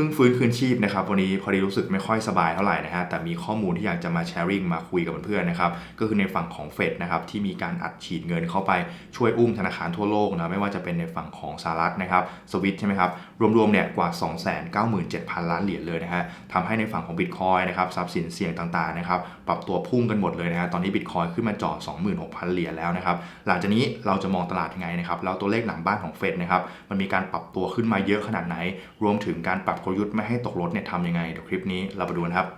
พิ่งฟื้นคืนชีพนะครับวันนี้พอดีรู้สึกไม่ค่อยสบายเท่าไหร่นะฮะแต่มีข้อมูลที่อยากจะมาแชร์ริ่งมาคุยกับเพื่อนๆนะครับก็คือในฝั่งของเฟดนะครับที่มีการอัดฉีดเงินเข้าไปช่วยอุ้มธนาคารทั่วโลกนะไม่ว่าจะเป็นในฝั่งของสหรัฐนะครับสวิตใช่ไหมครับรวมๆเนี่ยกว่า 297,000 ล้านเหรียญเลยนะฮะทำให้ในฝั่งของบิตคอยนะครับทรัพย์สินเสี่ยงต่างๆนะครับปรับตัวพุ่งกันหมดเลยนะฮะตอนนี้บิตคอยขึ้นมาจ่อ26,000 เหรียญแล้วนะครับหลังจากนี้เราจะมองตลาดยังไงนะครับแล้วตัวเลขหลังบ้านของเฟดนะครับมันมีการปรับตัวขึ้นมาเยอะขนาดไหน รวมถึงการปรับลยุทธ์ไม่ให้ตกรถเนี่ยทำยังไงเดี๋ยวคลิปนี้เราไปดูนะครับ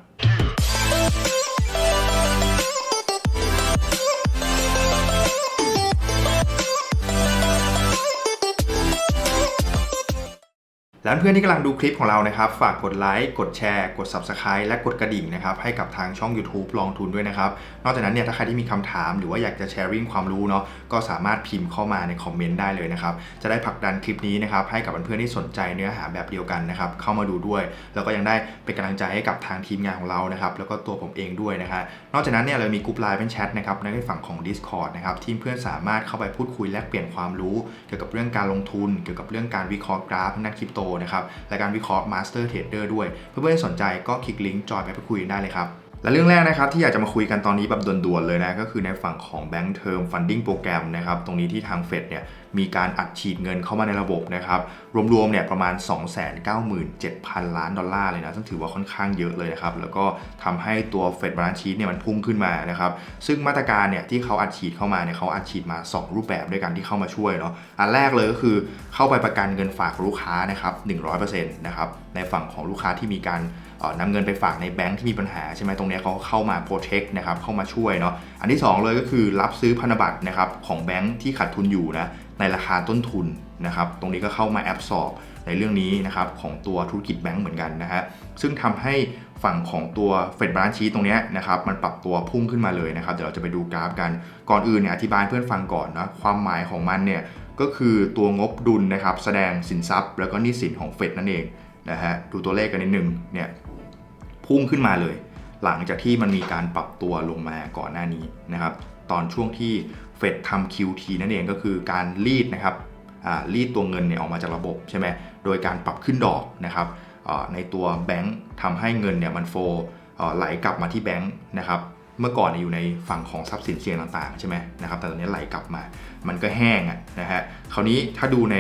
และเพื่อนที่กำลังดูคลิปของเรานะครับ ฝากกดไลค์กดแชร์กด Subscribe และกดกระดิ่งนะครับให้กับทางช่อง YouTube ลองทุนด้วยนะครับ นอกจากนั้นเนี่ยถ้าใครที่มีคำถามหรือว่าอยากจะแชร์ริ่งความรู้เนาะ ก็สามารถพิมพ์เข้ามาในคอมเมนต์ได้เลยนะครับ จะได้ผลักดันคลิปนี้นะครับให้กับเพื่อนๆที่สนใจเนื้อหาแบบเดียวกันนะครับเข้ามาดูด้วย แล้วก็ยังได้เป็นกำลังใจให้กับทางทีมงานของเรานะครับแล้วก็ตัวผมเองด้วยนะฮะนอกจากนั้นเนี่ยเรามีกลุ่มไลน์เป็นแชทนะครับในฝั่งของ Discord นะครับที่เพื่อนสามารถเข้าไปพูดคุยแลกเปลี่ยนความรู้ เกี่ยวกับเรื่องการลงทุน เกี่ยวกับเรื่องการวิเคราะห์กราฟนักคริปโตนะครับและการวิเคราะห์ Master Trader ด้วย เพื่อนๆที่สนใจก็คลิกลิงก์จอยไปพูดคุยได้เลยครับ และเรื่องแรกนะครับที่อยากจะมาคุยกันตอนนี้แบบด่วนๆเลยนะก็คือในฝั่งของ Bank Term Funding Program นะครับตรงนี้ที่ทางเฟดเนี่ยมีการอัดฉีดเงินเข้ามาในระบบนะครับรวมๆเนี่ยประมาณ 297,000 ล้านดอลลาร์เลยนะซึ่งถือว่าค่อนข้างเยอะเลยนะครับแล้วก็ทำให้ตัวเฟดบาลานซ์ชีตเนี่ยมันพุ่งขึ้นมานะครับซึ่งมาตรการเนี่ยที่เขาอัดฉีดเข้ามาเนี่ยเขาอัดฉีดมา 2 รูปแบบด้วยกันที่เข้ามาช่วยเนาะอันแรกเลยก็คือเข้าไปประกันเงินฝากลูกค้านะครับ100%นะครับในฝั่งของลูกค้าที่มีการ นำเงินไปฝากในแบงค์ที่มีปัญหาใช่ไหมตรงนี้เขาเข้ามา protect นะครับเข้ามาช่วยเนาะอันที่ 2 เลยก็คือรับซื้อพันธบัตรนะครับของแบงค์ที่ขาดทุนอยู่นะในราคาต้นทุนนะครับตรงนี้ก็เข้ามาแอบสอบในเรื่องนี้นะครับของตัวธุรกิจแบงค์เหมือนกันนะฮะซึ่งทำให้ฝั่งของตัวเฟดบาลานซ์ชีตรงนี้นะครับมันปรับตัวพุ่งขึ้นมาเลยนะครับเดี๋ยวเราจะไปดูกราฟกันก่อนอื่นเนี่ยอธิบายเพื่อนฟังก่อนนะความหมายของมันเนี่ยก็คือตัวงบดุลนะครับแสดงสินทรัพย์ แล้วก็หนี้สินของเฟดนั่นเองนะฮะดูตัวเลขกันนิดนึงเนี่ย พุ่งขึ้นมาเลย หลังจากที่มันมีการปรับตัวลงมาก่อนหน้านี้นะครับ ตอนช่วงที่เฟดทำ QT นั่นเองก็คือการรีดนะครับรีดตัวเงินเนี่ยออกมาจากระบบใช่ไหมโดยการปรับขึ้นดอกนะครับในตัวแบงค์ทำให้เงินเนี่ยมันโฟไหลกลับมาที่แบงค์นะครับเมื่อก่อนอยู่ในฝั่งของทรัพย์สินเสี่ยงต่างๆใช่ไหมนะครับแต่ตอนนี้ไหลกลับมา มันก็แห้งอะนะฮะคราวนี้ถ้าดูใน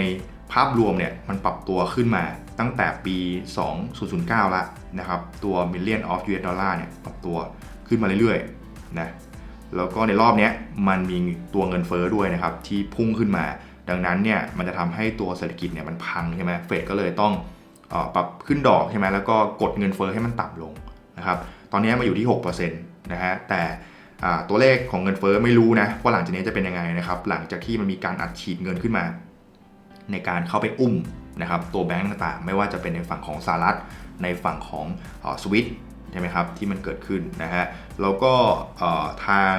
ภาพรวมเนี่ยมันปรับตัวขึ้นมา ตั้งแต่ปี 2009 ละนะครับ ตัว Million of US Dollar เนี่ยปรับตัวขึ้นมาเรื่อยๆนะแล้วก็ในรอบนี้มันมีตัวเงินเฟ้อด้วยนะครับ ที่พุ่งขึ้นมา ดังนั้นเนี่ยมันจะทำให้ตัวเศรษฐกิจเนี่ยมันพังใช่ไหมเฟดก็เลยต้องออปรับขึ้นดอกใช่ไหมแล้วก็กดเงินเฟ้อให้มันต่ำลงนะครับตอนนี้มาอยู่ที่6%นะฮะแต่ตัวเลขของเงินเฟ้อไม่รู้นะว่าหลังจากนี้จะเป็นยังไงนะครับ หลังจากที่มันมีการอัดฉีดเงินขึ้นมา ในการเข้าไปอุ้ม นะครับตัวแบงก์ต่างๆ ไม่ว่าจะเป็นในฝั่งของสหรัฐในฝั่งของสวิตใช่ไหมครับที่มันเกิดขึ้นนะฮะแล้วก็ทาง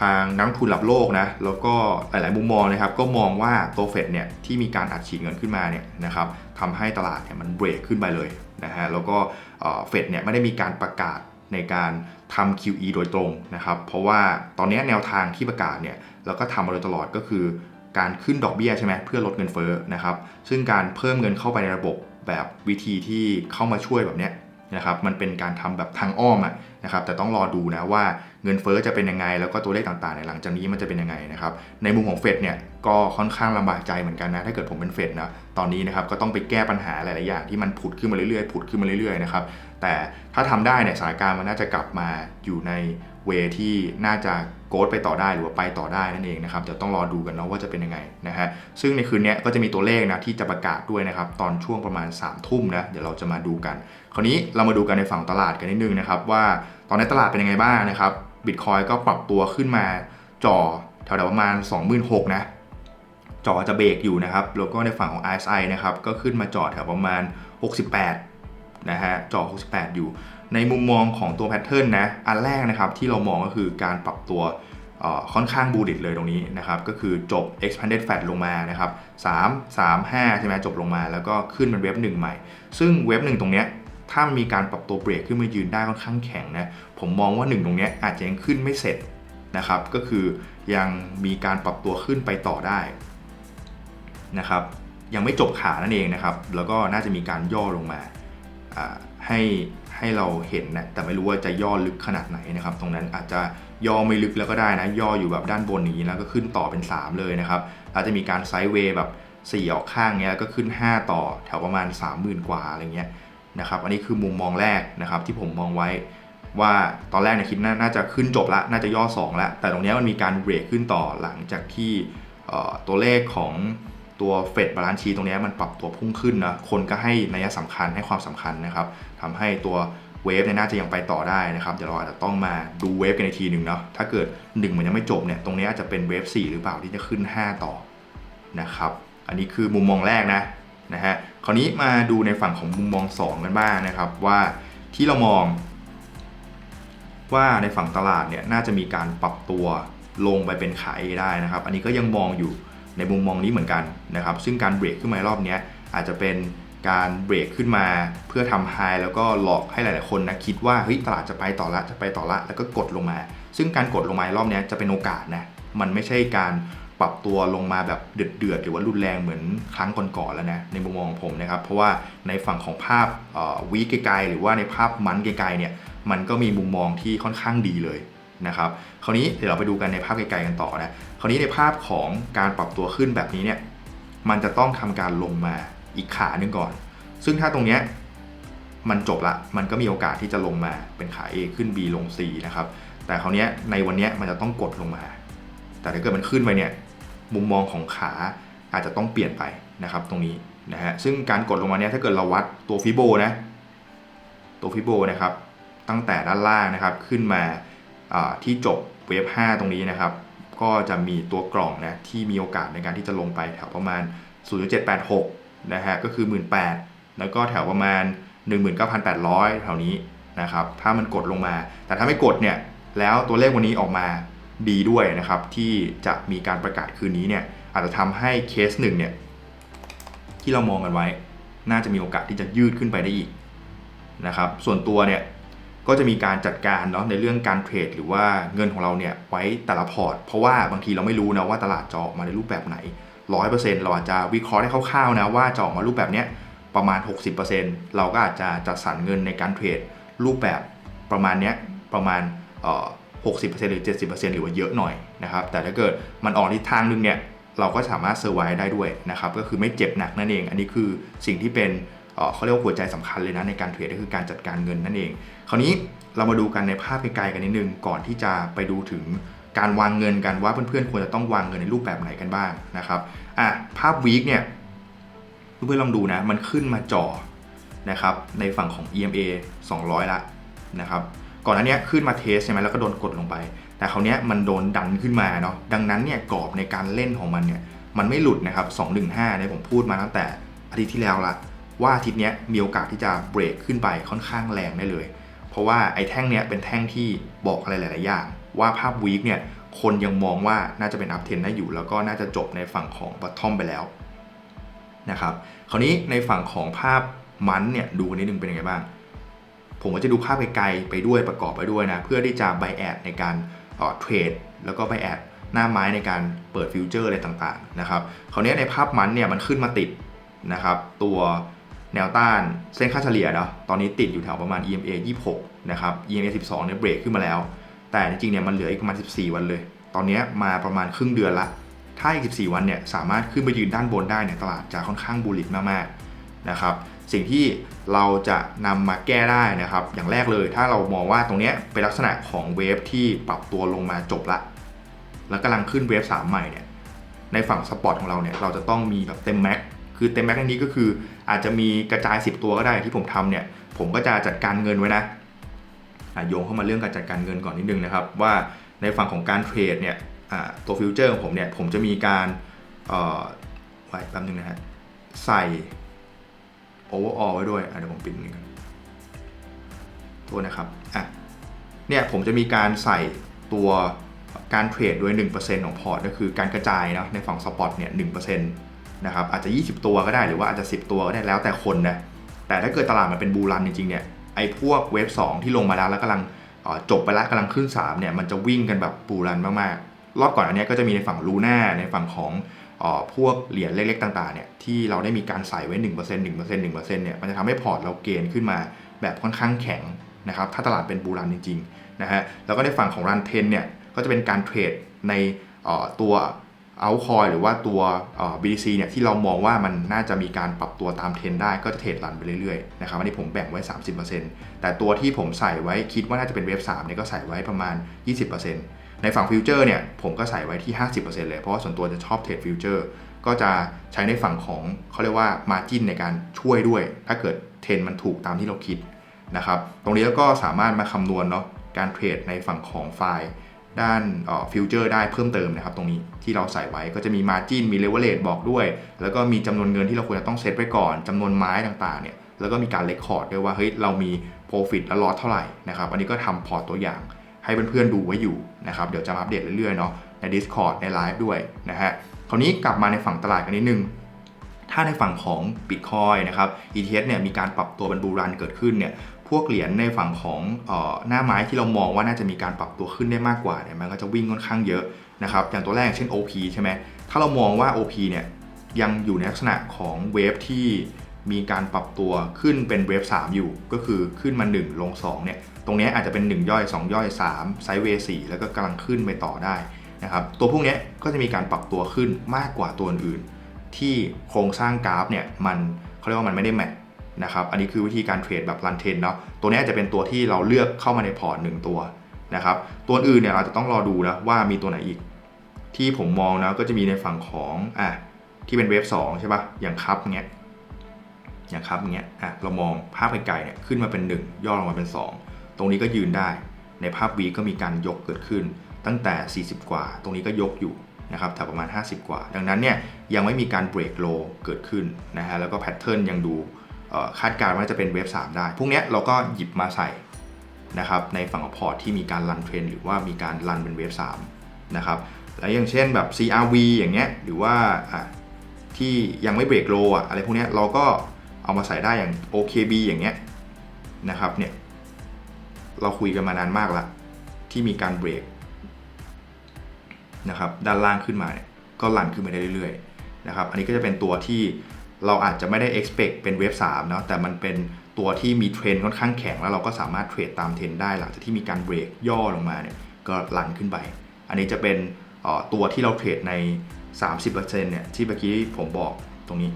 ทางนักทุนระดับโลกนะแล้วก็หลาย ๆ มุมมองนะครับก็มองว่าตัวเฟดเนี่ยที่มีการอัดฉีดเงินขึ้นมาเนี่ยนะครับทำให้ตลาดเนี่ยมันเบรกขึ้นไปเลยนะฮะแล้วก็เฟดเนี่ยไม่ได้มีการประกาศในการทำ QE โดยตรงนะครับ เพราะว่าตอนนี้แนวทางที่ประกาศเนี่ยแล้วก็ทำมาโดยตลอดก็คือ การขึ้นดอกเบี้ยใช่ไหมเพื่อลดเงินเฟ้อนะครับซึ่งการเพิ่มเงินเข้าไปในระบบแบบวิธีที่เข้ามาช่วยแบบเนี้ยนะครับมันเป็นการทำแบบทางอ้อมอะนะครับแต่ต้องรอดูนะว่าเงินเฟ้อจะเป็นยังไง แล้วก็ตัวเลขต่างๆในหลังจากนี้มันจะเป็นยังไงนะครับในมุมของเฟดเนี่ยก็ค่อนข้างลำบากใจเหมือนกันนะถ้าเกิดผมเป็นเฟดนะตอนนี้นะครับก็ต้องไปแก้ปัญหาหลายๆอย่างที่มันผุดขึ้นมาเรื่อยๆผุดขึ้นมาเรื่อยๆนะครับ แต่ถ้าทำได้เนี่ยสถานการณ์มันน่าจะกลับมาอยู่ในเวที่น่าจะโกดไปต่อได้หรือว่าไปต่อได้นั่นเองนะครับเดี๋ยวต้องรอดูกันเนาะว่าจะเป็นยังไงนะฮะซึ่งในคืนนี้ก็จะมีตัวเลขนะที่จะประกาศด้วยนะครับตอนช่วงประมาณ3ามทุ่มนะเดี๋ยวเราจะมาดูกัน คราวนี้เรามาดูกันในฝั่งตลาดกันนิดนึงนะครับว่าตอนนี้ตลาดเป็นยังไงบ้างนะครับบิตคอยก็ปรับตัวขึ้นมาจ่อแถวๆประมาณ 26,000นะจ่อจะเบรกอยู่นะครับแล้วก็ในฝั่งของ RSI นะครับก็ขึ้นมาจ่อแถวประมาณ 68 นะฮะจอ 68 อยู่ ในมุมมองของตัวแพทเทิร์นนะ อันแรกนะครับที่เรามองก็คือการปรับตัวค่อนข้างบูดิตเลยตรงนี้นะครับ ก็คือจบ expanded fat ลงมานะครับ3 3 5 ใช่ไหมจบลงมา แล้วก็ขึ้นเป็นเว็บหนึ่งใหม่ ซึ่งเว็บหนึ่งตรงเนี้ยถ้ามันมีการปรับตัวเบรกขึ้นมายืนได้ค่อนข้างแข็งนะ ผมมองว่าหนึ่งตรงเนี้ยอาจจะยังขึ้นไม่เสร็จนะครับ ก็คือยังมีการปรับตัวขึ้นไปต่อได้นะครับ ยังไม่จบขานั่นเองนะครับ แล้วก็น่าจะมีการย่อลงมา ให้ให้เราเห็นนะแต่ไม่รู้ว่าจะย่อลึกขนาดไหนนะครับ ตรงนั้นอาจจะย่อไม่ลึกแล้วก็ได้นะย่ออยู่แบบด้านบนนี้แล้วก็ขึ้นต่อเป็น 3 เลยนะครับอาจจะมีการไซด์เวย์แบบ4ออกข้างเงี้ยก็ขึ้น 5 ต่อแถวประมาณ 30,000 กว่าอะไรเงี้ยนะครับอันนี้คือมุมมองแรกนะครับที่ผมมองไว้ว่าตอนแรกเนี่ยคิดน,น่าจะขึ้นจบละน่าจะย่อ2ล้วแต่ตรงเนี้ยมันมีการเบรกขึ้นต่อหลังจากที่ตัวเลขของ ตัวเฟดบาลานซ์ชีตรงนี้มันปรับตัวพุ่งขึ้นนะคนก็ให้นัยสำคัญให้ความสำคัญนะครับทำให้ตัวเวฟเนี่ยน่าจะยังไปต่อได้นะครับเดี๋ยวเราอาจจะต้องมาดูเวฟกันในทีหนึ่งเนาะถ้าเกิด 1 มันยังไม่จบเนี่ยตรงนี้อาจจะเป็นเวฟ4หรือเปล่าที่จะขึ้น 5 ต่อนะครับอันนี้คือมุมมองแรกนะนะฮะคราวนี้มาดูในฝั่งของมุมมอง 2 กันบ้างนะครับว่าที่เรามอง ว่าในฝั่งตลาดเนี่ยน่าจะมีการปรับตัวลงไปเป็นขายได้นะครับ อันนี้ก็ยังมองอยู่ ในมุมมองนี้เหมือนกันนะครับ ซึ่งการเบรกขึ้นมารอบนี้อาจจะเป็นการเบรกขึ้นมาเพื่อทำไฮแล้วก็หลอกให้หลาย ๆ คนนะคิดว่าเฮ้ยตลาดจะไปต่อละจะไปต่อละแล้วก็กดลงมา ซึ่งการกดลงมารอบนี้จะเป็นโอกาสนะมันไม่ใช่การปรับตัวลงมาแบบเดือดเดือดๆหรือว่ารุนแรงเหมือนครั้งก่อนๆแล้วนะในมุมมองของผมนะครับ เพราะว่าในฝั่งของภาพวีไกลๆหรือว่าในภาพมันไกลๆเนี่ยมันก็มีมุมมองที่ค่อนข้างดีเลย นะครับคราวนี้เดี๋ยวเราไปดูกันในภาพไกลๆกันต่อนะคราวนี้ในภาพของการปรับตัวขึ้นแบบนี้เนี่ยมันจะต้องทำการลงมาอีกขาหนึ่งก่อน ซึ่งถ้าตรงเนี้ยมันจบละ มันก็มีโอกาสที่จะลงมาเป็นขา A ขึ้น B ลง C นะครับ แต่คราวนี้ในวันนี้มันจะต้องกดลงมา แต่ถ้าเกิดมันขึ้นไปเนี่ย มุมมองของขาอาจจะต้องเปลี่ยนไปนะครับ ตรงนี้นะฮะ ซึ่งการกดลงมาเนี่ยถ้าเกิดเราวัดตัวฟิโบนะ ตัวฟิโบนะครับ ตั้งแต่ด้านล่างนะครับ ขึ้นมา ที่จบเวฟ5ตรงนี้นะครับ ก็จะมีตัวกล่องนะที่มีโอกาสในการที่จะลงไปแถวประมาณ 0.786 นะฮะก็คือ 18,000 แล้วก็แถวประมาณ 19,800 แถวนี้นะครับถ้ามันกดลงมา แต่ถ้าไม่กดเนี่ยแล้วตัวเลขวันนี้ออกมาดีด้วยนะครับ ที่จะมีการประกาศคืนนี้เนี่ยอาจจะทำให้เคสหนึ่งเนี่ยที่เรามองกันไว้ น่าจะมีโอกาสที่จะยืดขึ้นไปได้อีกนะครับส่วนตัวเนี่ย ก็จะมีการจัดการเนาะในเรื่องการเทรดหรือว่าเงินของเราเนี่ยไว้แต่ละพอร์ต เพราะว่าบางทีเราไม่รู้นะว่าตลาดจะออกมาในรูปแบบไหน100%เราอาจจะวิเคราะห์ได้คร่าวๆนะว่าจะออกมารูปแบบเนี้ยประมาณ 60%เราก็อาจจะจัดสรรเงินในการเทรดรูปแบบประมาณเนี้ยประมาณเอ่อ60%หรือ 70%หรือว่าเยอะหน่อยนะครับแต่ถ้าเกิดมันออกทิศทางนึงเนี่ยเราก็สามารถเซอร์ไวได้ด้วยนะครับก็คือไม่เจ็บหนักนั่นเอง อันนี้คือสิ่งที่เป็น เขาเรียกว่าหัวใจสำคัญเลยนะในการเทรดก็คือการจัดการเงินนั่นเอง คราวนี้เรามาดูกันในภาพไกลๆกันนิดนึงก่อนที่จะไปดูถึงการวางเงินกันว่าเพื่อนๆควรจะต้องวางเงินในรูปแบบไหนกันบ้างนะครับอะภาพวีคเนี่ยเพื่อนๆลองดูนะมันขึ้นมาจ่อนะครับในฝั่งของ EMA 200 ละนะครับก่อนหน้านี้ขึ้นมาเทสใช่ไหมแล้วก็โดนกดลงไป แต่คราวนี้มันโดนดันขึ้นมาเนาะดังนั้นเนี่ยกรอบในการเล่นของมันเนี่ยมันไม่หลุดนะครับ215เนี่ยผมพูดมาตั้งแต่อาทิตย์ที่แล้วละ ว่าอาทิตย์นี้มีโอกาสที่จะเบรกขึ้นไปค่อนข้างแรงได้เลย เพราะว่าไอ้แท่งเนี้ยเป็นแท่งที่บอกอะไรหลาย ๆ อย่าง ว่าภาพวีคเนี่ยคนยังมองว่าน่าจะเป็นอัพเทนได้อยู่ แล้วก็น่าจะจบในฝั่งของบัตทอมไปแล้วนะครับคราวนี้ในฝั่งของภาพมันเนี่ยดูกันนิดนึงเป็นยังไงบ้าง ผมก็จะดูภาพไกลๆไปด้วยประกอบไปด้วยนะ เพื่อที่จะไบแอดในการเทรดแล้วก็ไบแอดหน้าไม้ในการเปิดฟิวเจอร์อะไรต่างๆนะครับคราวนี้ในภาพมันเนี่ยมันขึ้นมาติดนะครับตัว แนวต้านเส้นค่าเฉลี่ยเนาะตอนนี้ติดอยู่แถวประมาณ EMA 26 นะครับ EMA 12 เนี่ยเบรกขึ้นมาแล้ว แต่จริงๆ เนี่ยมันเหลืออีกประมาณ 14 วันเลย ตอนนี้มาประมาณครึ่งเดือนละ ถ้าอีก 14 วันเนี่ยสามารถขึ้นไปยืนด้านบนได้เนี่ยตลาดจะค่อนข้างบูลลิตมากๆ นะครับ สิ่งที่เราจะนำมาแก้ได้นะครับ อย่างแรกเลยถ้าเรามองว่าตรงนี้เป็นลักษณะของเวฟที่ปรับตัวลงมาจบละ แล้วกำลังขึ้นเวฟ3ใหม่เนี่ย ในฝั่งสปอร์ตของเราเนี่ยเราจะต้องมีแบบเต็มแม็ก คือเต็มแม็กในนี้ก็คือ อาจจะมีกระจาย 10 ตัวก็ได้ที่ผมทำเนี่ยผมก็จะจัดการเงินไว้นะโยงเข้ามาเรื่องการจัดการเงินก่อนนิดนึงนะครับ ว่าในฝั่งของการเทรดเนี่ยตัวฟิวเจอร์ของผมเนี่ยผมจะมีการไว้แป๊บนึงนะฮะใส่โอเวอร์ออไว้ด้วยเดี๋ยวผมปิดนึงกันโทษนะครับอะเนี่ยผมจะมีการใส่ตัวการเทรดด้วย 1%ของพอร์ตก็คือการกระจายนะในฝั่งสปอตเนี่ย1%นะครับอาจจะ 20 ตัวก็ได้หรือว่าอาจจะ 10 ตัวก็ได้แล้วแต่คนนะแต่ถ้าเกิดตลาดมันเป็นบูรันจริงๆเนี่ยไอ้พวกเวฟ2ที่ลงมาแล้วแล้วกำลังจบไปแล้วกำลังขึ้น3เนี่ยมันจะวิ่งกันแบบบูรันมากๆ รอบก่อนอันนี้ก็จะมีในฝั่งลูน่าในฝั่งของอพวกเหรียญเล็กๆต่างๆเนี่ยที่เราได้มีการใส่ไว้ 1% 1% 1%เนี่ยมันจะทำให้พอร์ตเราเกณฑ์ขึ้นมาแบบค่อนข้างแข็งนะครับถ้าตลาดเป็นบูรันจริงๆนะฮะแล้วก็ในฝั่งของรันเทนเนี่ยก็จะเป็นการเทรดในตัว เอาคอยหรือว่าตัว BTC เนี่ยที่เรามองว่ามันน่าจะมีการปรับตัวตามเทรนได้ก็จะเทรดรันไปเรื่อยๆนะครับอันนี้ผมแบ่งไว้ 30%แต่ตัวที่ผมใส่ไว้คิดว่าน่าจะเป็นเวฟ3เนี่ยก็ใส่ไว้ประมาณ 20%ในฝั่งฟิวเจอร์เนี่ยผมก็ใส่ไว้ที่ 50%เลย เพราะว่าส่วนตัวจะชอบเทรดฟิวเจอร์ก็จะใช้ในฝั่งของเขาเรียกว่ามาจินในการช่วยด้วย ถ้าเกิดเทรนมันถูกตามที่เราคิดนะครับตรงนี้ก็สามารถมาคำนวณเนาะการเทรดในฝั่งของไฟล์ ด้านฟิวเจอร์ได้เพิ่มเติมนะครับตรงนี้ที่เราใส่ไว้ก็จะมี Margin มี Leverage บอกด้วย แล้วก็มีจำนวนเงินที่เราควรจะต้องเซตไว้ก่อนจำนวนไม้ต่างๆเนี่ยแล้วก็มีการเลคคอร์ดด้วยว่าเฮ้ยเรามี Profit และ Loss เท่าไหร่นะครับอันนี้ก็ทำพอร์ตตัวอย่างให้เพื่อนๆดูไว้อยู่นะครับเดี๋ยวจะอัปเดตเรื่อยๆเนาะใน Discord ในไลฟ์ด้วยนะฮะคราวนี้กลับมาในฝั่งตลาดกันนิดนึงถ้าในฝั่งของ Bitcoin นะครับ ETH เนี่ยมีการปรับตัวเป็นบูรันเกิดขึ้นเนี่ย วกเหรียญในฝั่งของออหน้าไม้ที่เรามองว่าน่าจะมีการปรับตัวขึ้นได้มากกว่าเนี่ยมันก็จะวิ่งค่อนข้างเยอะนะครับอย่างตัวแรกเช่น OP ใช่ไหมถ้าเรามองว่า OP เนี่ยยังอยู่ในลักษณะของเวฟที่มีการปรับตัวขึ้นเป็นเวฟ3อยู่ ก็คือขึ้นมา 1 ลง2เนี่ยตรงนี้อาจจะเป็น 1 ย่อย 2 ย่อย 3 ไซด์เวย์4แล้วก็กำลังขึ้นไปต่อได้นะครับตัวพวกนี้ก็จะมีการปรับตัวขึ้นมากกว่าตัวอื่น ที่โครงสร้างกราฟเนี่ยมันเขาเรียกว่ามันไม่ได้แมท นะครับอันนี้คือวิธีการเทรดแบบรันเทนเนาะตัวนี้อาจจะเป็นตัวที่เราเลือกเข้ามาในพอร์ตหนึ่งตัวนะครับตัวอื่นเนี่ยเราจะต้องรอดูนะว่ามีตัวไหนอีก ที่ผมมองนะก็จะมีในฝั่งของอะที่เป็นเวฟ2ใช่ปะ่ะอย่างคัพเงี้ยอย่างคัพเงี้ยอะเรามองภาพไกลๆเนี่ยขึ้นมาเป็น 1 ย่อลงมาเป็น 2 ตรงนี้ก็ยืนได้ในภาพวีก็มีการยกเกิดขึ้น ตั้งแต่ 40 กว่า ตรงนี้ก็ยกอยู่นะครับแถวประมาณ 50 กว่า ดังนั้นเนี่ยยังไม่มีการเบรกโลเกิดขึ้นนะฮะแล้วก็แพทเทิร์นยังดู คาดการณ์ว่าจะเป็นเวฟ3ได้ พวกนี้เราก็หยิบมาใส่นะครับในฝั่งของพอร์ตที่มีการรันเทรนหรือว่ามีการรันเป็นเวฟ3นะครับแล้วอย่างเช่นแบบ CRV อย่างเงี้ยหรือว่าที่ยังไม่เบรกโลอะอะไรพวกนี้เราก็เอามาใส่ได้อย่าง OKB อย่างเงี้ยนะครับเนี่ยเราคุยกันมานานมากละที่มีการเบรกนะครับด้านล่างขึ้นมาเนี่ยก็ลันขึ้นมาได้เรื่อยๆนะครับอันนี้ก็จะเป็นตัวที่ เราอาจจะไม่ได้ expect เป็นเวฟ3เนาะแต่มันเป็นตัวที่มีเทรนค่อนข้างแข็งแล้วเราก็สามารถเทรดตามเทรนได้หลังจากที่มีการเบรกย่อลงมาเนี่ยก็ลันขึ้นไป อันนี้จะเป็นตัวที่เราเทรดใน 30%เนี่ยที่เมื่อกี้ผมบอกตรงนี้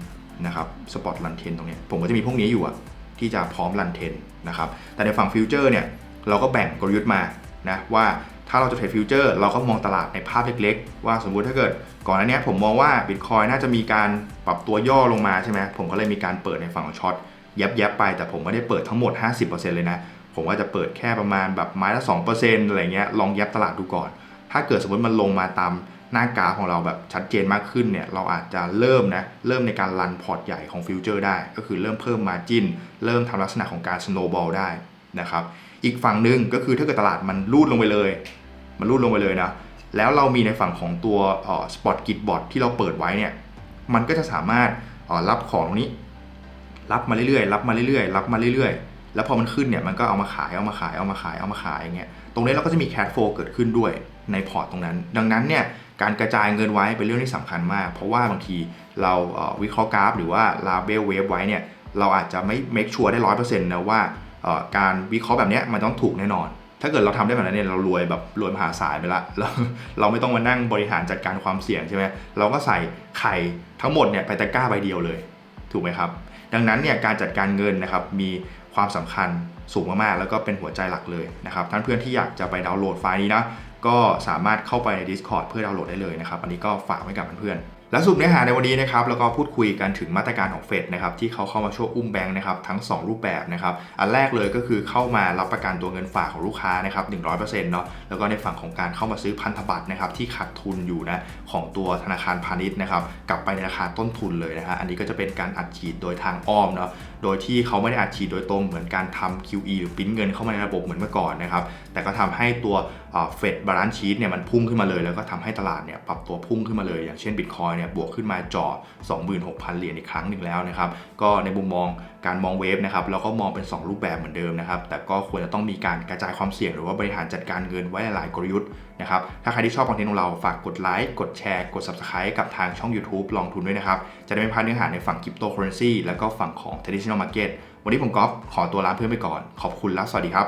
นะครับสปอตลันเทนตรงนี้ผมก็จะมีพวกนี้อยู่อะที่จะพร้อมลันเทนนะครับแต่ในฝั่งฟิวเจอร์เนี่ยเราก็แบ่งกลยุทธ์มานะว่า ถ้าเราจะเทรดฟิวเจอร์เราก็มองตลาดในภาพเล็กๆ ว่าสมมุติถ้าเกิดก่อนหน้านี้ผมมองว่า Bitcoin น่าจะมีการปรับตัวย่อลงมาใช่ไหมผมก็เลยมีการเปิดในฝั่งของช็อตยับยับไป แต่ผมไม่ได้เปิดทั้งหมด 50%เลยนะ ผมว่าจะเปิดแค่ประมาณแบบไม้ละ2%อะไรเงี้ยลองยับตลาดดูก่อน ถ้าเกิดสมมติมันลงมาตามหน้ากราฟของเราแบบชัดเจนมากขึ้นเนี่ยเราอาจจะเริ่มนะเริ่มในการรันพอร์ตใหญ่ของฟิวเจอร์ได้ ก็คือเริ่มเพิ่มมาจินเริ่มทำลักษณะของการสโนว์บอลได้นะครับอีกฝั่งหนึ่งก็คือถ้าเกิดตลาดมันรูดลงไปเลย มันรูดลงไปเลยนะ แล้วเรามีในฝั่งของตัวสปอตกิจบอทที่เราเปิดไว้เนี่ย มันก็จะสามารถรับของตรงนี้ รับมาเรื่อยๆ รับมาเรื่อยๆ รับมาเรื่อยๆ แล้วพอมันขึ้นเนี่ย มันก็เอามาขาย เอามาขาย เอามาขาย เอามาขายอย่างเงี้ย ตรงนี้เราก็จะมีแคดโฟเกิดขึ้นด้วยในพอร์ตตรงนั้น ดังนั้นเนี่ย การกระจายเงินไว้เป็นเรื่องที่สำคัญมาก เพราะว่าบางทีเราวิเคราะห์กราฟ หรือว่าลาเบลเวฟไว้เนี่ย เราอาจจะไม่เมคชัวร์ได้ร้อยเปอร์เซ็นต์นะว่าการวิเคราะห์แบบนี้มันต้องถูกแน่นอน ถ้าเกิดเราทำได้แบบนั้นเนี่ยเรารวยแบบรวยมหาศาลไปละเราเราไม่ต้องมานั่งบริหารจัดการความเสี่ยงใช่ไหมเราก็ใส่ไข่ทั้งหมดเนี่ยไปตะกร้าใบเดียวเลย ถูกไหมครับ ดังนั้นเนี่ยการจัดการเงินนะครับมีความสำคัญสูงมากๆ แล้วก็เป็นหัวใจหลักเลยนะครับท่านเพื่อนที่อยากจะไปดาวน์โหลดไฟล์นี้นะก็สามารถเข้าไปใน Discord เพื่อดาวน์โหลดได้เลยนะครับ อันนี้ก็ฝากไว้กับเพื่อนๆ และสุดเนื้อหาในวันนี้นะครับแล้วก็พูดคุยกันถึงมาตรการของเฟดนะครับที่เขาเข้ามาช่วยอุ้มแบงค์นะครับทั้ง 2 รูปแบบนะครับอันแรกเลยก็คือเข้ามารับประกันตัวเงินฝากของลูกค้านะครับหนึ่งร้อยเปอร์เซ็นต์เนาะแล้วก็ในฝั่งของการเข้ามาซื้อพันธบัตรนะครับที่ขาดทุนอยู่นะของตัวธนาคารพาณิชย์นะครับกลับไปในราคาต้นทุนเลยนะฮะอันนี้ก็จะเป็นการอัดฉีดโดยทางอ้อมเนาะ โดยที่เขาไม่ได้อัดฉีดโดยตรงเหมือนการทำ QE หรือปิ้นเงินเข้ามาในระบบเหมือนเมื่อก่อนนะครับ แต่ก็ทำให้ตัวเฟดบาลานซ์ชีตเนี่ยมันพุ่งขึ้นมาเลย แล้วก็ทำให้ตลาดเนี่ยปรับตัวพุ่งขึ้นมาเลย อย่างเช่นบิตคอยเนี่ยบวกขึ้นมาจ่อ 26,000 เหรียญอีกครั้งหนึ่งแล้วนะครับ ก็ในมุมมองการมองเวฟนะครับเราก็มองเป็น 2 รูปแบบเหมือนเดิมนะครับ แต่ก็ควรจะต้องมีการกระจายความเสี่ยงหรือว่าบริหารจัดการเงินไว้หลายกลยุทธ์ นะครับถ้าใครที่ชอบคอนเทนต์ของเราฝากกดไลค์กดแชร์กด Subscribe กับทางช่อง YouTube ลองทุนด้วยนะครับ จะได้ไม่พลาดเนื้อหาในฝั่งคริปโตเคอเรนซีแล้วก็ฝั่งของ traditional market วันนี้ผมก๊อฟขอตัวลาเพื่อนไปก่อน ขอบคุณและสวัสดีครับ